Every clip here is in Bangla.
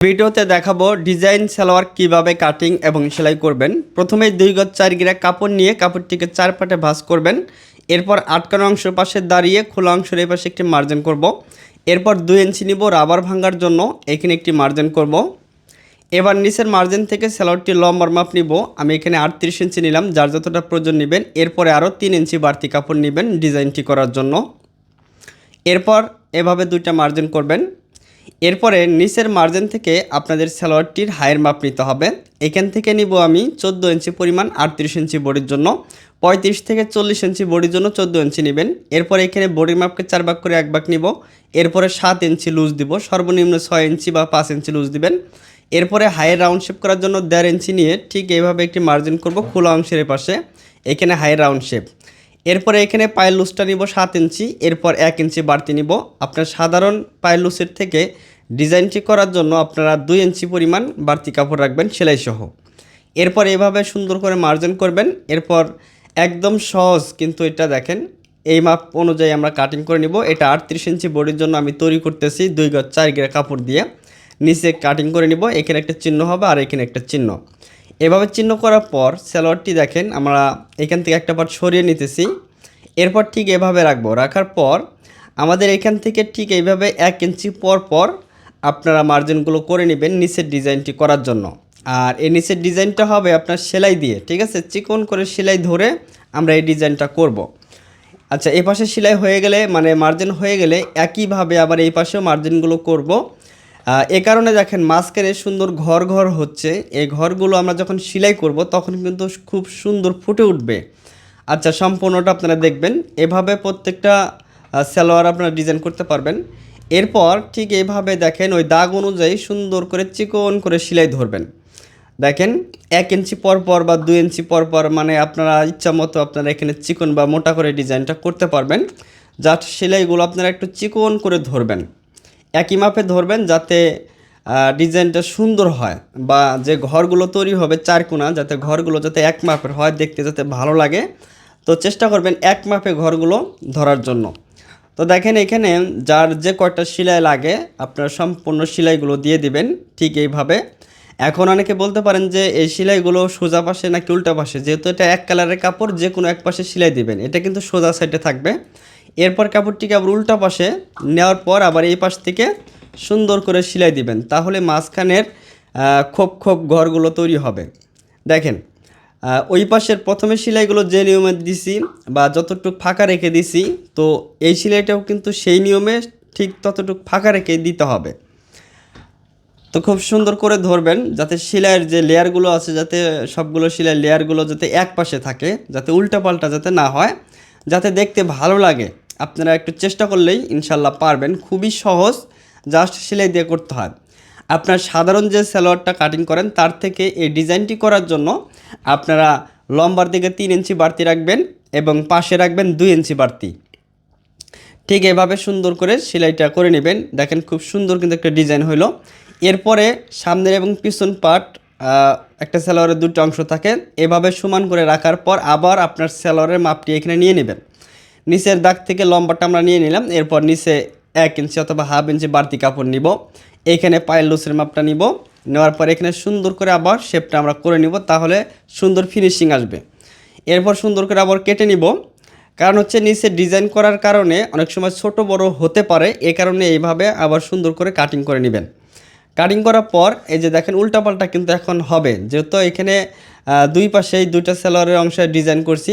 ভিডিওতে দেখাবো ডিজাইন, সালোয়ার কীভাবে কাটিং এবং সেলাই করবেন। প্রথমে দুই গজ চার গিরা কাপড় নিয়ে কাপড়টিকে চার পাটে ভাঁজ করবেন। এরপর আটকানো অংশের পাশে দাঁড়িয়ে খোলা অংশের এই পাশে একটি মার্জিন করব। এরপর দুই ইঞ্চি নিব রাবার ভাঙার জন্য, এখানে একটি মার্জিন করব। এবার নিচের মার্জিন থেকে সালোয়ারটি লম্বার মাপ নিব। আমি এখানে আটত্রিশ ইঞ্চি নিলাম, যার যতটা প্রয়োজন নেবেন। এরপরে আরও তিন ইঞ্চি বাড়তি কাপড় নেবেন ডিজাইনটি করার জন্য। এরপর এভাবে দুইটা মার্জিন করবেন। এরপরে নিচের মার্জিন থেকে আপনাদের সালোয়ারটির হায়ের মাপ নিতে হবে। এখান থেকে নিব আমি চোদ্দ ইঞ্চি পরিমাণ আটত্রিশ ইঞ্চি বডির জন্য। পঁয়ত্রিশ থেকে চল্লিশ ইঞ্চি বডির জন্য চোদ্দ ইঞ্চি নেবেন। এরপরে এখানে বডির মাপকে চার ভাগ করে এক ভাগ নিব। এরপরে সাত ইঞ্চি লুজ দিব। সর্বনিম্ন ছয় ইঞ্চি বা পাঁচ ইঞ্চি লুজ দিবেন। এরপরে হাইয়ের রাউন্ড শেপ করার জন্য দেড় ইঞ্চি নিয়ে ঠিক এইভাবে একটি মার্জিন করব খোলা অংশের পাশে। এখানে হাইয়ের রাউন্ড শেপ এরপরে এখানে পায়ের লুজটা নিব সাত ইঞ্চি। এরপর এক ইঞ্চি বাড়তি নিব। আপনার সাধারণ পায়ের লুজের থেকে ডিজাইনটি করার জন্য আপনারা দুই ইঞ্চি পরিমাণ বাড়তি কাপড় রাখবেন সেলাই সহ এরপর এভাবে সুন্দর করে মার্জিন করবেন। এরপর একদম সহজ কিন্তু এটা দেখেন, এই মাপ অনুযায়ী আমরা কাটিং করে নিব। এটা আটত্রিশ ইঞ্চি বডির জন্য আমি তৈরি করতেছি দুই গজ চার গিরা কাপড় দিয়ে। নিচে কাটিং করে নিব, এখানে একটা চিহ্ন হবে আর এখানে একটা চিহ্ন। এভাবে চিহ্ন করার পর সালোয়ারটি দেখেন, আমরা এখান থেকে একটা পার্ট সরিয়ে নিতেছি। এরপর ঠিক এভাবে রাখব। রাখার পর আমাদের এখান থেকে ঠিক এইভাবে এক ইঞ্চি পর পর আপনারা মার্জিনগুলো করে নেবেন নিচের ডিজাইনটি করার জন্য। আর এই নিচের ডিজাইনটা হবে আপনার সেলাই দিয়ে, ঠিক আছে? চিকন করে সেলাই ধরে আমরা এই ডিজাইনটা করব। আচ্ছা এই পাশে সেলাই হয়ে গেলে মানে মার্জিন হয়ে গেলে একইভাবে আবার এই পাশেও মার্জিনগুলো করব। এ কারণে দেখেন মাঝখানে সুন্দর ঘর ঘর হচ্ছে। এই ঘরগুলো আমরা যখন সেলাই করব, তখন কিন্তু খুব সুন্দর ফুটে উঠবে। আচ্ছা সম্পূর্ণটা আপনারা দেখবেন। এভাবে প্রত্যেকটা সালোয়ার আপনারা ডিজাইন করতে পারবেন। এরপর ঠিক এইভাবে দেখেন ওই দাগ অনুযায়ী সুন্দর করে চিকন করে সেলাই ধরবেন। দেখেন এক ইঞ্চি পর পর বা দুই ইঞ্চি পর পর মানে আপনারা ইচ্ছা মতো আপনারা এখানে চিকন বা মোটা করে ডিজাইনটা করতে পারবেন। যাতে সেলাইগুলো আপনারা একটু চিকন করে ধরবেন। একই মাপে ধরবেন যাতে ডিজাইনটা সুন্দর হয় বা যে ঘরগুলো তৈরি হবে চারকোনা যাতে ঘরগুলো যাতে এক মাপের হয়, দেখতে যাতে ভালো লাগে। তো চেষ্টা করবেন এক মাপে ঘরগুলো ধরার জন্য। তো দেখেন এখানে যার যে কয়টা সেলাই লাগে, আপনার সম্পূর্ণ সেলাইগুলো দিয়ে দিবেন ঠিক এইভাবে। এখন অনেকে বলতে পারেন যে এই সেলাইগুলো সোজা পাশে নাকি উল্টা পাশে? যেহেতু এটা এক কালারের কাপড়, যে কোনো এক পাশে সেলাই দিবেন। এটা কিন্তু সোজা সাইডে থাকবে। এরপর কাপড়টিকে আবার উল্টা পাশে নেওয়ার পর আবার এই পাশ থেকে সুন্দর করে সেলাই দিবেন। তাহলে মাঝখানের খোপ খোপ ঘরগুলো তৈরি হবে। দেখেন ওই পাশের প্রথমে সেলাইগুলো যে নিয়মে দিছি বা যতটুকু ফাঁকা রেখে দিছি, তো এই সেলাইটাও কিন্তু সেই নিয়মে ঠিক ততটুকু ফাঁকা রেখে দিতে হবে। তো খুব সুন্দর করে ধরবেন যাতে সেলাইয়ের যে লেয়ারগুলো আছে, যাতে সবগুলো সেলাইয়ের লেয়ারগুলো যাতে এক পাশে থাকে, যাতে উল্টাপাল্টা যাতে না হয়, যাতে দেখতে ভালো লাগে। আপনারা একটু চেষ্টা করলেই ইনশাল্লাহ পারবেন। খুবই সহজ, জাস্ট সেলাই দিয়ে করতে হয়। আপনার সাধারণ যে সালোয়ারটা কাটিং করেন, তার থেকে এই ডিজাইনটি করার জন্য আপনারা লম্বার দিকে তিন ইঞ্চি বাড়তি রাখবেন এবং পাশে রাখবেন দুই ইঞ্চি বাড়তি। ঠিক এভাবে সুন্দর করে সেলাইটা করে নেবেন। দেখেন খুব সুন্দর কিন্তু একটা ডিজাইন হলো এরপরে সামনের এবং পিছন পার্ট একটা সালোয়ারের দুটো অংশ থাকে। এভাবে সমান করে রাখার পর আবার আপনার সালোয়ারের মাপটি এখানে নিয়ে নেবেন। নিচের দাগ থেকে লম্বাটা আমরা নিয়ে নিলাম। এরপর নিচে এক ইঞ্চি অথবা হাফ ইঞ্চি বাড়তি কাপড় নিব। এখানে পায়ের লুসের মাপটা নিব। নেওয়ার পর এখানে সুন্দর করে আবার শেপটা আমরা করে নিব, তাহলে সুন্দর ফিনিশিং আসবে। এরপর সুন্দর করে আবার কেটে নিব। কারণ হচ্ছে নিচে ডিজাইন করার কারণে অনেক সময় ছোট বড় হতে পারে, এ কারণে এইভাবে আবার সুন্দর করে কাটিং করে নেবেন। কাটিং করার পর এই যে দেখেন উল্টাপাল্টা কিন্তু এখন হবে। যেহেতু এখানে দুই পাশেই দুইটা সেলোয়ারের অংশে ডিজাইন করছি।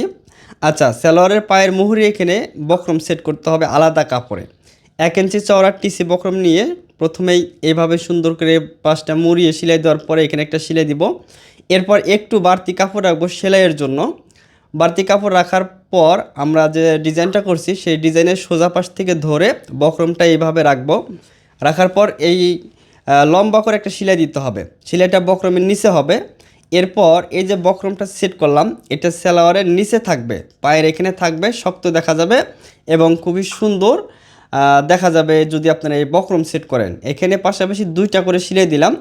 আচ্ছা সেলোয়ারের পায়ের মুহুরি এখানে বক্রম সেট করতে হবে আলাদা কাপড়ে। এক ইঞ্চি চওড়ার টিসি বক্রম নিয়ে প্রথমেই এভাবে সুন্দর করে পাঁচটা মুড়িয়ে সেলাই দেওয়ার পরে এখানে একটা সেলাই দিব। এরপর একটু বাড়তি কাপড় রাখব সেলাইয়ের জন্য। বাড়তি কাপড় রাখার পর আমরা যে ডিজাইনটা করছি, সেই ডিজাইনের সোজা পাশ থেকে ধরে বক্রমটা এইভাবে রাখব। রাখার পর এই লম্বা করে একটা সেলাই দিতে হবে। সেলাইটা বক্রমের নিচে হবে। এরপর এই যে বক্রমটা সেট করলাম, এটা সালোয়ারের নিচে থাকবে। পায়ের এখানে থাকবে, শক্ত দেখা যাবে এবং খুবই সুন্দর দেখা যাবে যদি আপনারা এই বক্রম সেট করেন। এখানে পাশাপাশি দুইটা করে সিলাই দিলাম।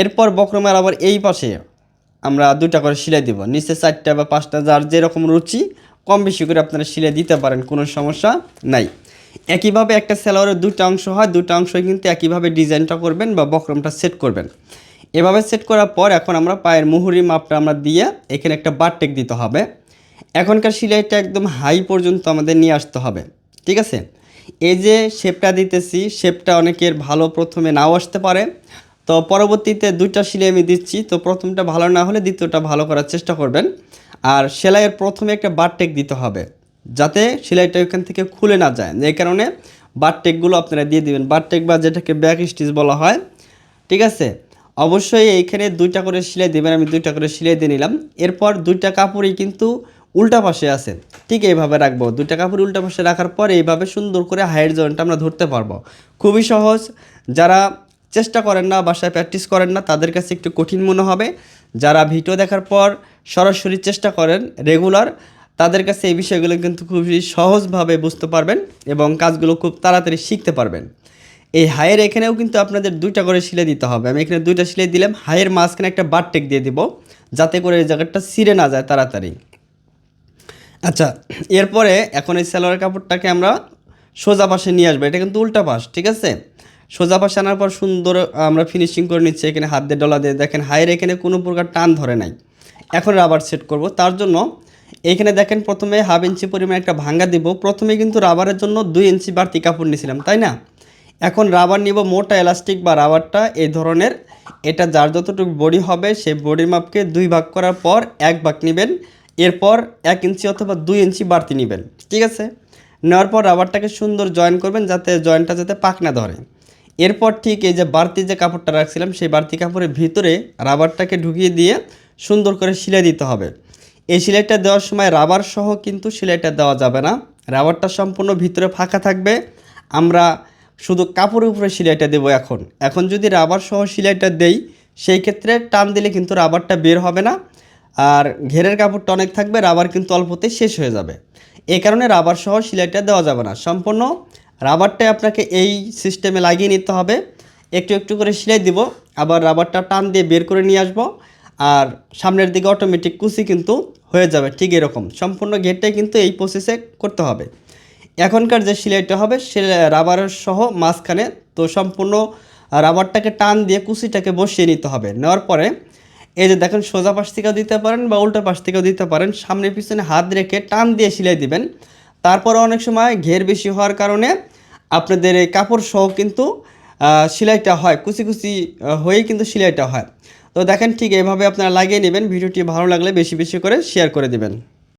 এরপর বক্রমের আবার এই পাশে আমরা দুইটা করে সিলাই দিব। নিচে চারটা বা পাঁচটা যার যেরকম রুচি, কম বেশি করে আপনারা সিলাই দিতে পারেন, কোনো সমস্যা নাই। একইভাবে একটা সেলোয়ারের দুটা অংশ হয় দুটা অংশ কিন্তু একইভাবে ডিজাইনটা করবেন বা বক্রমটা সেট করবেন। এভাবে সেট করার পর এখন আমরা পায়ের মুহুরি মাপটা আমরা দিয়ে এখানে একটা বারটেক দিতে হবে। এখনকার সিলাইটা একদম হাই পর্যন্ত আমাদের নিয়ে আসতে হবে। ঠিক আছে? এই যে শেপটা দিতেছি, শেপটা অনেকের ভালো প্রথমে নাও আসতে পারে। তো পরবর্তীতে দুইটা সিলাই আমি দিচ্ছি, তো প্রথমটা ভালো না হলে দ্বিতীয়টা ভালো করার চেষ্টা করবেন। আর সেলাইয়ের প্রথমে একটা বারটেক দিতে হবে, যাতে সেলাইটা ওইখান থেকে খুলে না যায়। এই কারণে বারটেকগুলো আপনারা দিয়ে দিবেন। বারটেক বা যেটাকে ব্যাক স্টিচ বলা হয়, ঠিক আছে? অবশ্যই এইখানে দুইটা করে সেলাই দেবেন, আমি দুইটা করে সেলাই দিয়ে নিলাম। এরপর দুইটা কাপড়ই কিন্তু উল্টা পাশে আছে। ঠিক এইভাবে রাখব। দুইটা কাপড় উল্টা পাশে রাখার পর এইভাবে সুন্দর করে হাইয়ের জয়েন্টটা আমরা ধরতে পারব। খুবই সহজ। যারা চেষ্টা করেন না, বাসায় প্র্যাকটিস করেন না, তাদের কাছে একটু কঠিন মনে হবে। যারা ভিডিও দেখার পর সরাসরি চেষ্টা করেন রেগুলার, তাদের কাছে এই বিষয়গুলো কিন্তু খুবই সহজভাবে বুঝতে পারবেন এবং কাজগুলো খুব তাড়াতাড়ি শিখতে পারবেন। এই হায়ের এখানেও কিন্তু আপনাদের দুইটা করে সিলাই দিতে হবে। আমি এখানে দুইটা সিলাই দিলাম। হায়ের মাঝখানে একটা বারটেক দিয়ে দিব, যাতে করে এই জায়গাটা ছিঁড়ে না যায় তাড়াতাড়ি। আচ্ছা এরপরে এখন এই সালোয়ার কাপড়টাকে আমরা সোজা পাশে নিয়ে আসব। এটা কিন্তু উল্টা পাশ, ঠিক আছে? সোজা পাশে আনার পর সুন্দর আমরা ফিনিশিং করে নিচ্ছি এখানে হাত দিয়ে, ডলা দিয়ে। দেখেন হায়ের এখানে কোনো প্রকার টান ধরে নাই। এখন রাবার সেট করব। তার জন্য এইখানে দেখেন, প্রথমে হাফ ইঞ্চি পরিমাণ একটা ভাঙ্গা দিব। প্রথমে কিন্তু রাবারের জন্য দুই ইঞ্চি বাড়তি কাপড় নিয়েছিলাম, তাই না? এখন রাবার নিব মোটা এলাস্টিক বা রাবারটা এই ধরনের। এটা যার যতটুকু বডি হবে সেই বডির মাপকে দুই ভাগ করার পর এক ভাগ নেবেন। এরপর এক ইঞ্চি অথবা দুই ইঞ্চি বাড়তি নেবেন, ঠিক আছে? নেওয়ার পর রাবারটাকে সুন্দর জয়েন করবেন যাতে জয়েন্টটা যাতে পাক না ধরে। এরপর ঠিক এই যে বাড়তি যে কাপড়টা রাখছিলাম, সেই বাড়তি কাপড়ের ভিতরে রাবারটাকে ঢুকিয়ে দিয়ে সুন্দর করে সেলাই দিতে হবে। এই সেলাইটা দেওয়ার সময় রাবার সহ কিন্তু সেলাইটা দেওয়া যাবে না। রাবারটা সম্পূর্ণ ভিতরে ফাঁকা থাকবে। আমরা শুধু কাপড়ের উপরে সেলাইটা দেবো এখন। এখন যদি রাবার সহ সেলাইটা দেই, সেই ক্ষেত্রে টান দিলে কিন্তু রাবারটা বের হবে না। আর ঘেরের কাপড়টা অনেক থাকবে, রাবার কিন্তু অল্পতেই শেষ হয়ে যাবে। এই কারণে রাবার সহ সেলাইটা দেওয়া যাবে না। সম্পূর্ণ রাবারটাই আপনাকে এই সিস্টেমে লাগিয়ে নিতে হবে। একটু একটু করে সেলাই দিব, আবার রাবারটা টান দিয়ে বের করে নিয়ে আসব। আর সামনের দিকে অটোমেটিক কুচি কিন্তু হয়ে যাবে, ঠিক এরকম। সম্পূর্ণ ঘেরটাই কিন্তু এই প্রসেসে করতে হবে। এখনকার যে সেলাইটা হবে সে রাবারের সহ মাঝখানে তো সম্পূর্ণ রাবারটাকে টান দিয়ে কুচিটাকে বসিয়ে নিতে হবে। নেওয়ার পরে এই যে দেখেন সোজা পাশ থেকেও দিতে পারেন বা উল্টো পাশ থেকেও দিতে পারেন, সামনে পিছনে হাত রেখে টান দিয়ে সিলাই দিবেন। তারপরে অনেক সময় ঘের বেশি হওয়ার কারণে আপনাদের এই কাপড় সহ কিন্তু সিলাইটা হয়, কুচি কুচি হয়েই কিন্তু সেলাইটা হয়। তো দেখেন ঠিক এভাবে আপনারা লাগিয়ে নেবেন, ভিডিওটি ভালো লাগলে বেশি বেশি করে শেয়ার করে দিবেন।